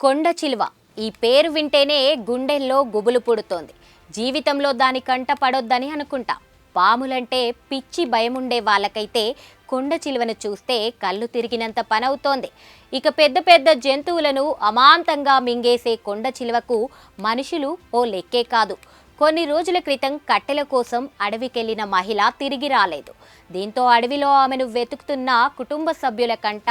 కొండ చిలువ. ఈ పేరు వింటేనే గుండెల్లో గుబులు పుడుతోంది. జీవితంలో దాని కంట పడొద్దని అనుకుంటా. పాములంటే పిచ్చి భయముండే వాళ్ళకైతే కొండ చిలువను చూస్తే కళ్ళు తిరిగినంత పనవుతోంది. ఇక పెద్ద పెద్ద జంతువులను అమాంతంగా మింగేసే కొండ చిలువకు మనుషులు ఓ లెక్కే కాదు. కొన్ని రోజుల క్రితం కట్టెల కోసం అడవికెళ్ళిన మహిళ తిరిగి రాలేదు. దీంతో అడవిలో ఆమెను వెతుకుతున్న కుటుంబ సభ్యుల కంట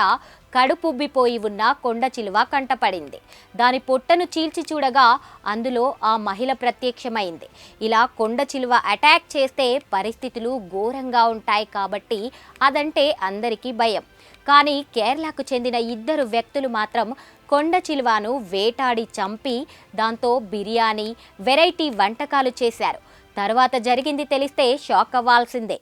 కడుపుబ్బిపోయి ఉన్న కొండ చిలువ కంటపడింది. దాని పొట్టను చీల్చి చూడగా అందులో ఆ మహిళ ప్రత్యక్షమైంది. ఇలా కొండ చిలువ అటాక్ చేస్తే పరిస్థితులు ఘోరంగా ఉంటాయి కాబట్టి అదంటే అందరికీ భయం. కానీ కేరళకు చెందిన ఇద్దరు వ్యక్తులు మాత్రం కొండ చిలువను వేటాడి చంపి దాంతో బిర్యానీ వెరైటీ వంటకాలు చేశారు. తర్వాత జరిగింది తెలిస్తే షాక్ అవ్వాల్సిందే.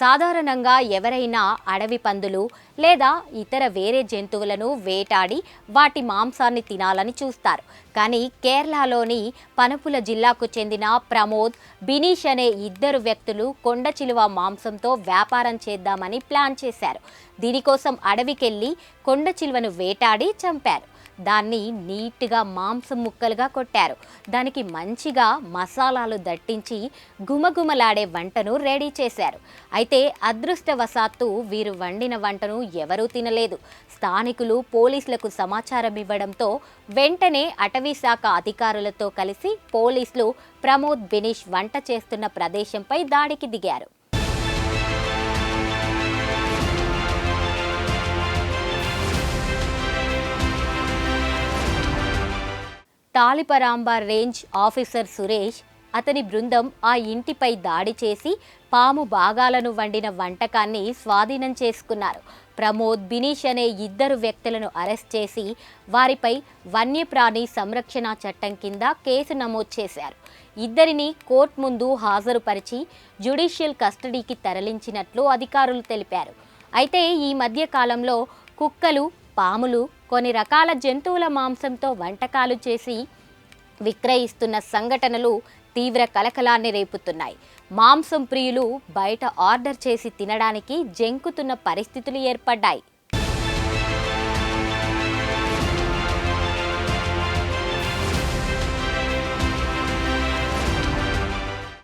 సాధారణంగా ఎవరైనా అడవి పందులు లేదా ఇతర వేరే జంతువులను వేటాడి వాటి మాంసాన్ని తినాలని చూస్తారు. కానీ కేరళలోని పనపుల జిల్లాకు చెందిన ప్రమోద్ బినీష్ అనే ఇద్దరు వ్యక్తులు కొండ చిలువ మాంసంతో వ్యాపారం చేద్దామని ప్లాన్ చేశారు. దీనికోసం అడవికెళ్ళి కొండ చిలువను వేటాడి చంపారు. దాన్ని నీట్గా మాంసం ముక్కలుగా కొట్టారు. దానికి మంచిగా మసాలాలు దట్టించి గుమగుమలాడే వంటను రెడీ చేశారు. అయితే అదృష్టవశాత్తు వీరు వండిన వంటను ఎవరూ తినలేదు. స్థానికులు పోలీసులకు సమాచారం ఇవ్వడంతో వెంటనే అటవీ శాఖ అధికారులతో కలిసి పోలీసులు ప్రమోద్ బినీష్ వంట చేస్తున్న ప్రదేశంపై దాడికి దిగారు. తాలిపరాంబ రేంజ్ ఆఫీసర్ సురేష్ అతని బృందం ఆ ఇంటిపై దాడి చేసి పాము భాగాలను వండిన వంటకాన్ని స్వాధీనం చేసుకున్నారు. ప్రమోద్ బినీష్ అనే ఇద్దరు వ్యక్తులను అరెస్ట్ చేసి వారిపై వన్యప్రాణి సంరక్షణ చట్టం కింద కేసు నమోదు చేశారు. ఇద్దరిని కోర్టు ముందు హాజరుపరిచి జ్యుడిషియల్ కస్టడీకి తరలించినట్లు అధికారులు తెలిపారు. అయితే ఈ మధ్య కాలంలో కుక్కలు పాములు కొన్ని రకాల జంతువుల మాంసంతో వంటకాలు చేసి విక్రయిస్తున్న సంఘటనలు తీవ్ర కలకలాన్ని రేపుతున్నాయి. మాంసం ప్రియులు బయట ఆర్డర్ చేసి తినడానికి జంకుతున్న పరిస్థితులు ఏర్పడ్డాయి.